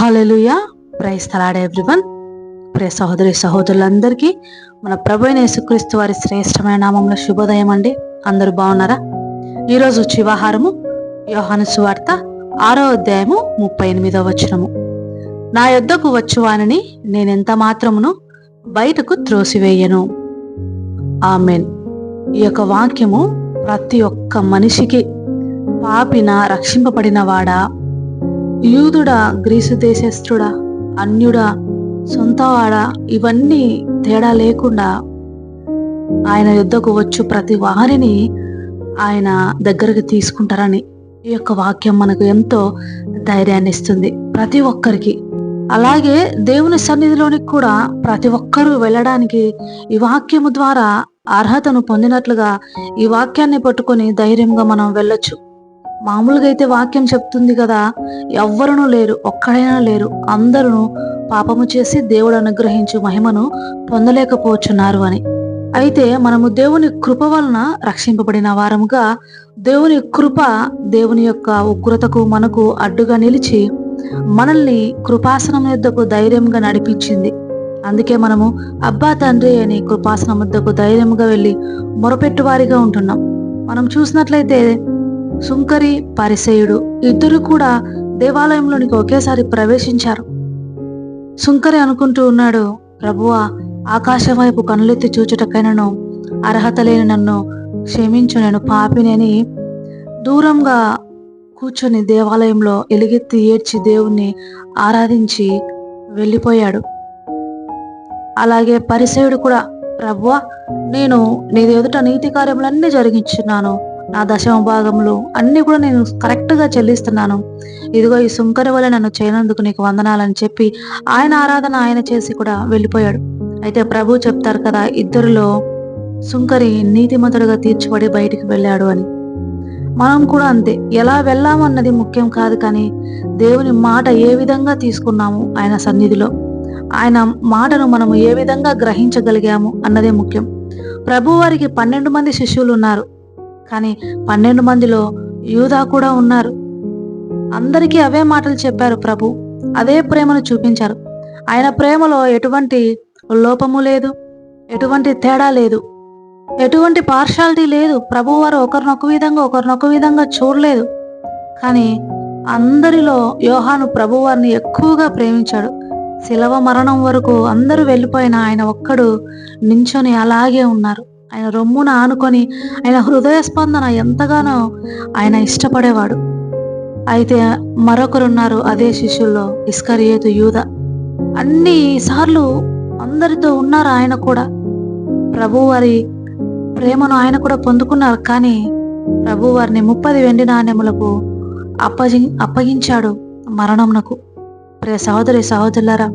Hallelujah praise the lord everyone. ప్రియ సహోదరి సహోదరులందరికీ మన ప్రభు యేసుక్రీస్తు వారి శ్రేష్టమైన నామంలో శుభోదయం అండి. అందరూ బాగున్నారా? ఈరోజు శివహారము యోహాను సువార్త ఆరో అధ్యాయము ముప్పై ఎనిమిదో వచనము. నా యొద్దకు వచ్చువానని నేనెంత మాత్రమును బయటకు త్రోసివేయను? ఆమెన్. ఈ యొక్క వాక్యము ప్రతి ఒక్క మనిషికి పాపిన రక్షింపబడిన వాడా? యూదుడా గ్రీసు దేశస్థుడా అన్యుడా సొంతవాడా ఇవన్నీ తేడా లేకుండా ఆయన యుద్ధకు వచ్చు ప్రతి వారిని ఆయన దగ్గరకు తీసుకుంటారని ఈ యొక్క వాక్యం మనకు ఎంతో ధైర్యాన్ని ఇస్తుంది ప్రతి ఒక్కరికి. అలాగే దేవుని సన్నిధిలోనికి కూడా ప్రతి ఒక్కరూ వెళ్ళడానికి ఈ వాక్యము ద్వారా అర్హతను పొందినట్లుగా ఈ వాక్యాన్ని పట్టుకొని ధైర్యంగా మనం వెళ్ళొచ్చు. మామూలుగా అయితే వాక్యం చెప్తుంది కదా ఎవ్వరునూ లేరు ఒక్కడైనా లేరు అందరూ పాపము చేసి దేవుడు అనుగ్రహించు మహిమను పొందలేకపోతున్నారు అని. అయితే మనము దేవుని కృప వలన రక్షింపబడిన వారముగా దేవుని కృప దేవుని యొక్క ఉగ్రతకు మనకు అడ్డుగా నిలిచి మనల్ని కృపాసనం యుద్ధకు ధైర్యంగా నడిపించింది. అందుకే మనము అబ్బా తండ్రి అని కృపాసనం వద్దకు ధైర్యంగా వెళ్ళి మొరపెట్టువారిగా ఉంటున్నాం. మనం చూసినట్లయితే సుంకరి పరిసేయుడు ఇద్దరు కూడా దేవాలయంలోనికి ఒకేసారి ప్రవేశించారు. సుంకరి అనుకుంటూ ఉన్నాడు ప్రభువా ఆకాశం వైపు కనులెత్తి చూచుటకైనను అర్హత లేని నన్ను క్షమించు నేను పాపినని. దూరంగా కూర్చొని దేవాలయంలో ఎలుగెత్తి ఏడ్చి దేవుణ్ణి ఆరాధించి వెళ్ళిపోయాడు. అలాగే పరిసేయుడు కూడా ప్రభువా నేను నీ ఎదుట నీతి కార్యములన్నీ జరిగించున్నాను. నా దశమ భాగంలో అన్ని కూడా నేను కరెక్ట్గా చెల్లిస్తున్నాను. ఇదిగో ఈ సుంకరి వల్ల నన్ను చేయనందుకు నీకు వందనాలని చెప్పి ఆయన ఆరాధన ఆయన చేసి కూడా వెళ్ళిపోయాడు. అయితే ప్రభు చెప్తారు కదా ఇద్దరిలో సుంకరి నీతిమంతుడుగా తీర్చిబడి బయటికి వెళ్ళాడు అని. మనం కూడా అంతే ఎలా వెళ్ళామన్నది ముఖ్యం కాదు కానీ దేవుని మాట ఏ విధంగా తీసుకున్నాము ఆయన సన్నిధిలో? ఆయన మాటను మనము ఏ విధంగా గ్రహించగలిగాము అన్నదే ముఖ్యం. ప్రభు వారికి పన్నెండు మంది శిష్యులు ఉన్నారు. కానీ పన్నెండు మందిలో యూదా కూడా ఉన్నారు. అందరికీ అవే మాటలు చెప్పారు ప్రభు. అదే ప్రేమను చూపించారు. ఆయన ప్రేమలో ఎటువంటి లోపము లేదు. ఎటువంటి తేడా లేదు. ఎటువంటి పార్షాలిటీ లేదు. ప్రభు వారు ఒకరినొక విధంగా ఒకరినొక విధంగా చూడలేదు. కానీ అందరిలో యోహాను ప్రభు వారిని ఎక్కువగా ప్రేమించాడు. శిలవ మరణం వరకు అందరూ వెళ్ళిపోయిన ఆయన ఒక్కడు నించొని అలాగే ఉన్నారు. ఆయన రొమ్మున ఆనుకొని ఆయన హృదయ స్పందన ఎంతగానో ఆయన ఇష్టపడేవాడు. అయితే మరొకరున్నారు అదే శిష్యుల్లో ఇస్కరియేతు యూద. అన్ని సార్లు అందరితో ఉన్నారు ఆయన కూడా. ప్రభు వారి ప్రేమను ఆయన కూడా పొందుకున్నారు కానీ ప్రభు వారిని ముప్పది వెండి నాణ్యములకు అప్పగి అప్పగించాడు మరణంనకు ప్రే సహోదరి సహోదరులరా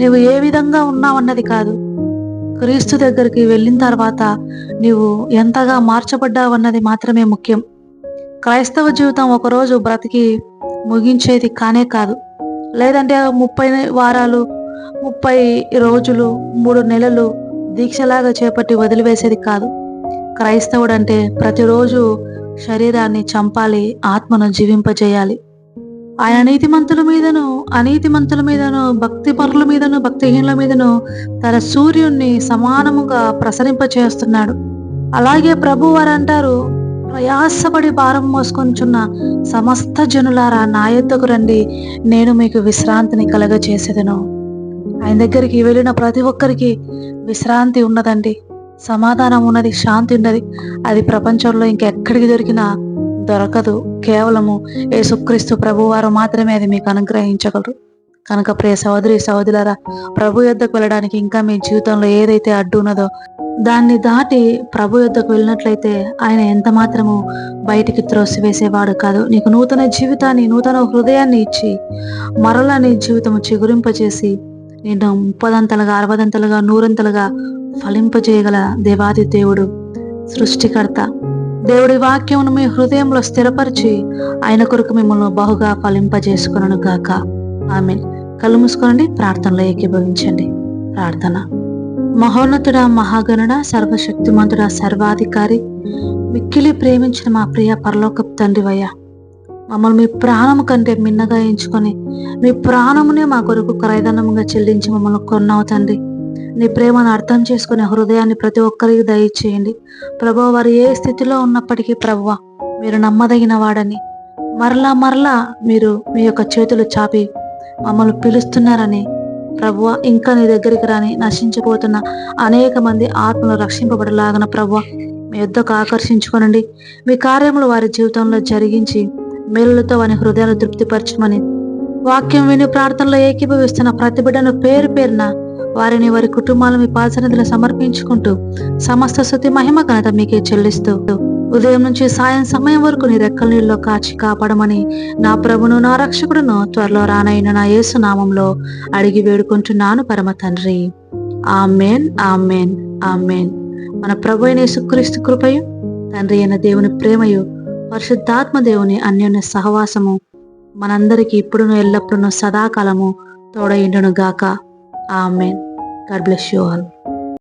నువ్వు ఏ విధంగా ఉన్నావన్నది కాదు. క్రీస్తు దగ్గరికి వెళ్ళిన తర్వాత నీవు ఎంతగా మార్చబడ్డావన్నది మాత్రమే ముఖ్యం. క్రైస్తవ జీవితం ఒకరోజు బ్రతికి ముగించేది కానే కాదు. లేదంటే ముప్పై వారాలు ముప్పై రోజులు మూడు నెలలు దీక్షలాగా చేపట్టి వదిలివేసేది కాదు. క్రైస్తవుడు అంటే ప్రతిరోజు శరీరాన్ని చంపాలి ఆత్మను జీవింపజేయాలి. ఆయన నీతిమంతుల మీదను అనీతిమంతుల మీదను భక్తి పరుల మీదను భక్తిహీనుల మీదను తన సూర్యుణ్ణి సమానముగా ప్రసరింప చేస్తున్నాడు అలాగే ప్రభు వారు అంటారు ప్రయాసపడి భారం మోసుకొంచున్న సమస్త జనులారా నా యొద్దకు రండి నేను మీకు విశ్రాంతిని కలగచేసేదను ఆయన దగ్గరికి వెళ్ళిన ప్రతి ఒక్కరికి విశ్రాంతి ఉన్నదండి. సమాధానం ఉన్నది శాంతి ఉన్నది. అది ప్రపంచంలో ఇంకెక్కడికి దొరికినా దొరకదు. కేవలము యేసుక్రీస్తు ప్రభువారు మాత్రమే అది మీకు అనుగ్రహించగలరు. కనుక ప్రియ సహోదరి సహోదరులారా ప్రభు యొద్దకు వెళ్ళడానికి ఇంకా మీ జీవితంలో ఏదైతే అడ్డు ఉన్నదో దాన్ని దాటి ప్రభు యొద్దకు వెళ్ళినట్లయితే ఆయన ఎంత మాత్రము బయటికి త్రోసివేసేవాడు కాదు. నీకు నూతన జీవితాన్ని నూతన హృదయాన్ని ఇచ్చి మరలా నీ జీవితము చిగురింపచేసి నేను ముప్పదంతలుగా అరవదంతలుగా నూరంతలుగా ఫలింపజేయగల దేవాది దేవుడు సృష్టికర్త దేవుడి వాక్యమును మీ హృదయంలో స్థిరపరిచి ఆయన కొరకు మిమ్మల్ని బహుగా ఫలింపజేసుకును గాక. ఆమె కళ్ళు మూసుకోనండి ప్రార్థనలో ఏకీభవించండి. ప్రార్థన. మహోన్నతుడ మహాగణుడ సర్వశక్తిమంతుడ సర్వాధికారి మిక్కిలి ప్రేమించిన మా ప్రియ పరలోకపు తండ్రివయ్యా మమ్మల్ని మీ ప్రాణము కంటే మిన్నగా ఎంచుకొని మీ ప్రాణమునే మా కొరకు క్రయదనముగా చెల్లించి మమ్మల్ని కొన్నావు తండ్రి. నీ ప్రేమను అర్థం చేసుకునే హృదయాన్ని ప్రతి ఒక్కరికి దయచేయండి. ప్రభు వారు ఏ స్థితిలో ఉన్నప్పటికీ ప్రభువ మీరు నమ్మదగిన వాడని మరలా మరలా మీరు మీ యొక్క చేతులు చాపి మమ్మల్ని పిలుస్తున్నారని ప్రభువ ఇంకా నీ దగ్గరికి రాని నశించిపోతున్న అనేక మంది ఆత్మలు రక్షింపబడలాగన ప్రభువ మీ యుద్ధకు ఆకర్షించుకోనండి. మీ కార్యములు వారి జీవితంలో జరిగించి మేలులతో వారి హృదయాలు తృప్తిపరచమని వాక్యం విని ప్రార్థనలో ఏకీభవిస్తున్న ప్రతి బిడ్డను పేరు పేరున వారిని వారి కుటుంబాలను మీ పాదసన్నిధిలో సమర్పించుకుంటూ సమస్త శృతి మహిమ ఘనత మీకే చెల్లిస్తూ ఉదయం నుంచి సాయం సమయం వరకు నీ రెక్కల నీళ్ళలో కాచి కాపాడమని నా ప్రభును నా రక్షకుడును త్వరలో రానైన నా యేసు నామంలో అడిగి వేడుకుంటున్నాను పరమ తండ్రి. Amen amen amen. మన ప్రభు అయిన యేసుక్రీస్తు కృపయు తండ్రి అయిన దేవుని ప్రేమయు పరిశుద్ధాత్మ దేవుని అన్యోన్య సహవాసము మనందరికీ ఇప్పుడును ఎల్లప్పుడూ సదాకాలము తోడైండును గాక amen. God bless you all.